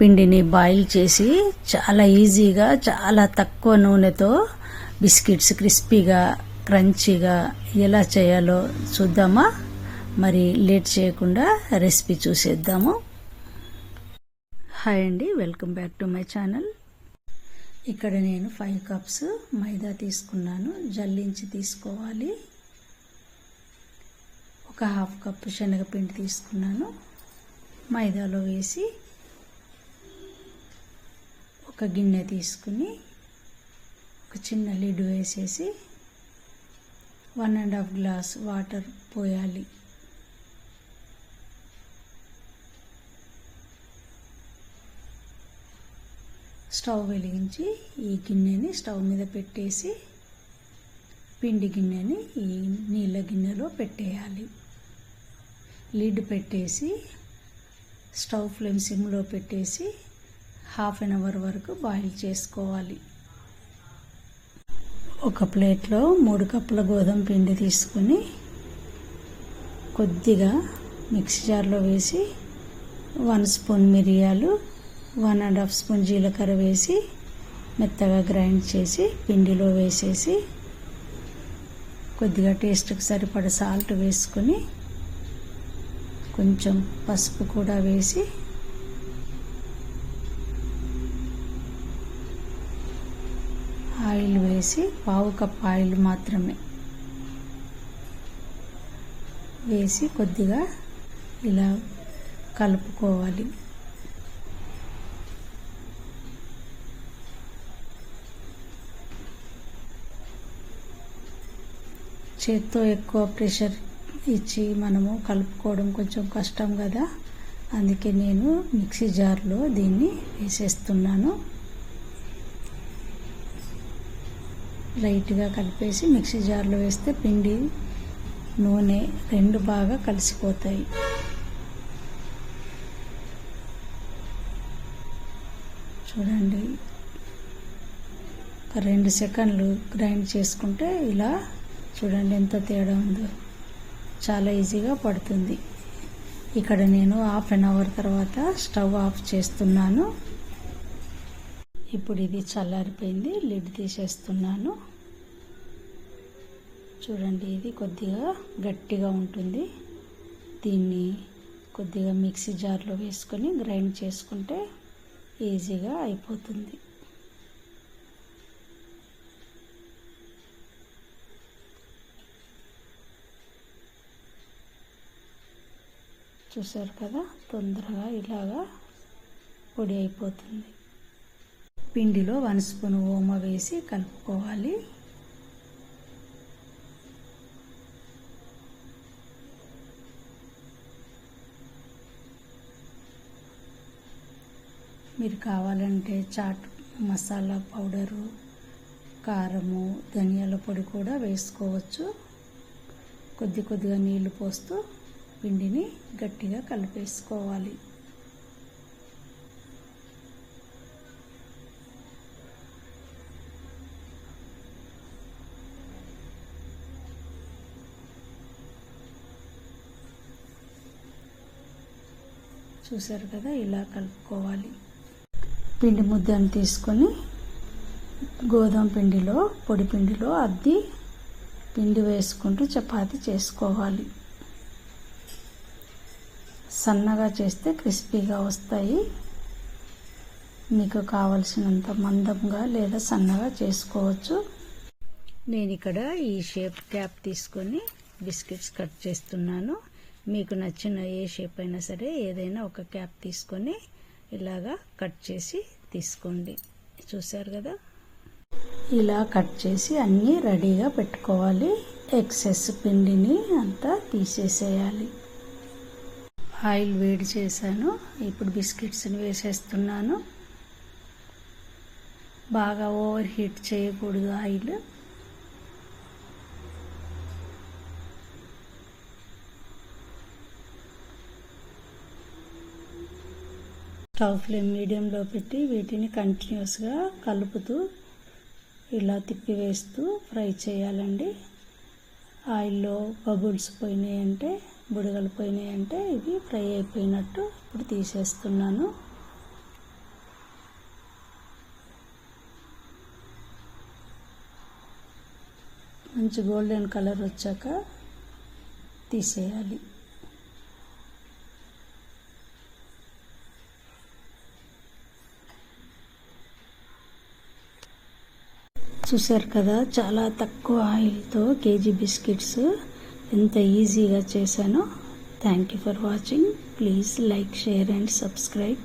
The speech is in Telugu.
పిండిని బాయిల్ చేసి చాలా ఈజీగా చాలా తక్కువ నూనెతో బిస్కెట్స్ క్రిస్పీగా క్రంచీగా ఎలా చేయాలో చూద్దామా? మరి లేట్ చేయకుండా రెసిపీ చూసేద్దాము. హాయ్ అండి welcome back to my channel. ఇక్కడ నేను ఫైవ్ కప్స్ మైదా తీసుకున్నాను జల్లించి తీసుకోవాలి. ఒక హాఫ్ కప్ శనగపిండి తీసుకున్నాను మైదాలో వేసి ఒక గిన్నె తీసుకుని ఒక చిన్న లిడ్ వేసేసి one and half glass water పోయాలి. స్టవ్ వెలిగించి ఈ గిన్నెని స్టవ్ మీద పెట్టేసి పిండి గిన్నెని ఈ నీళ్ళ గిన్నెలో పెట్టేయాలి. లిడ్ పెట్టేసి స్టవ్ ఫ్లేమ్ సిమ్లో పెట్టేసి హాఫ్ అన్ అవర్ వరకు బాయిల్ చేసుకోవాలి. ఒక ప్లేట్లో మూడు కప్పుల గోధుమ పిండి తీసుకుని కొద్దిగా మిక్సీ జార్లో వేసి వన్ స్పూన్ మిరియాలు వన్ అండ్ హాఫ్ స్పూన్ జీలకర్ర వేసి మెత్తగా గ్రైండ్ చేసి పిండిలో వేసేసి కొద్దిగా టేస్ట్కి సరిపడ సాల్ట్ వేసుకొని కొంచెం పసుపు కూడా వేసి ఆయిల్ వేసి పావు కప్ ఆయిల్ మాత్రమే. వేసి కొద్దిగా ఇలా కలుపుకోవాలి. చేత్తో ఎక్కువ ప్రెషర్ ఇచ్చి మనము కలుపుకోవడం కొంచెం కష్టం కదా. అందుకే నేను మిక్సీ జార్లో దీన్ని వేసేస్తున్నాను. లైట్గా కలిపేసి మిక్సీ జార్లో వేస్తే పిండి నూనె రెండు బాగా కలిసిపోతాయి. చూడండి. ఒక రెండు సెకండ్లు గ్రైండ్ చేసుకుంటే ఇలా చూడండి ఎంత తేడా ఉందో. చాలా ఈజీగా పడుతుంది. ఇక్కడ నేను హాఫ్ అన్ అవర్ తర్వాత స్టవ్ ఆఫ్ చేస్తున్నాను. ఇప్పుడు ఇది చల్లారిపోయింది లిడ్ తీసేస్తున్నాను. చూడండి ఇది కొద్దిగా గట్టిగా ఉంటుంది. దీన్ని కొద్దిగా మిక్సీ జార్లో వేసుకొని గ్రైండ్ చేసుకుంటే ఈజీగా అయిపోతుంది. చూసారు కదా తొందరగా ఇలాగా పొడి అయిపోతుంది. పిండిలో వన్ స్పూన్ ఓమ వేసి కలుపుకోవాలి. మీరు కావాలంటే చాట్ మసాలా పౌడరు కారము ధనియాల పొడి కూడా వేసుకోవచ్చు. కొద్ది కొద్దిగా నీళ్ళు పోస్తూ పిండిని గట్టిగా కలిపేసుకోవాలి. చూసారు కదా ఇలా కలుపుకోవాలి. పిండి ముద్దను తీసుకొని గోధుమ పిండిలో పొడి పిండిలో అద్ది పిండి వేసుకుంటూ చపాతి చేసుకోవాలి. సన్నగా చేస్తే క్రిస్పీగా వస్తాయి. మీకు కావలసినంత మందంగా లేదా సన్నగా చేసుకోవచ్చు. నేను ఇక్కడ ఈ షేప్ క్యాప్ తీసుకొని బిస్కెట్స్ కట్ చేస్తున్నాను. మీకు నచ్చిన ఏ షేప్ అయినా సరే ఏదైనా ఒక క్యాప్ తీసుకొని ఇలాగా కట్ చేసి తీసుకోండి. చూసారు కదా? ఇలా కట్ చేసి అన్నీ రెడీగా పెట్టుకోవాలి. ఎక్సెస్ పిండిని అంతా తీసేసేయాలి. ఆయిల్ వేడి చేశాను. ఇప్పుడు బిస్కెట్స్ని వేసేస్తున్నాను. బాగా ఓవర్ హీట్ చేయకూడదు ఆయిల్ స్టవ్ ఫ్లేమ్ మీడియంలో పెట్టి వీటిని కంటిన్యూస్గా కలుపుతూ ఇలా తిప్పి వేస్తూ ఫ్రై చేయాలండి. ఆయిల్లో బబుల్స్ పోయినాయంటే బుడగలు పోయినాయంటే ఇవి ఫ్రై అయిపోయినట్టు ఇప్పుడు తీసేస్తున్నాను. మంచి గోల్డెన్ కలర్ వచ్చాక తీసేయాలి. చూసారు కదా చాలా తక్కువ ఆయిల్తో కేజీ బిస్కెట్స్. ఎంత ఈజీగా చేశానో. Thank you for watching. Please like share and subscribe.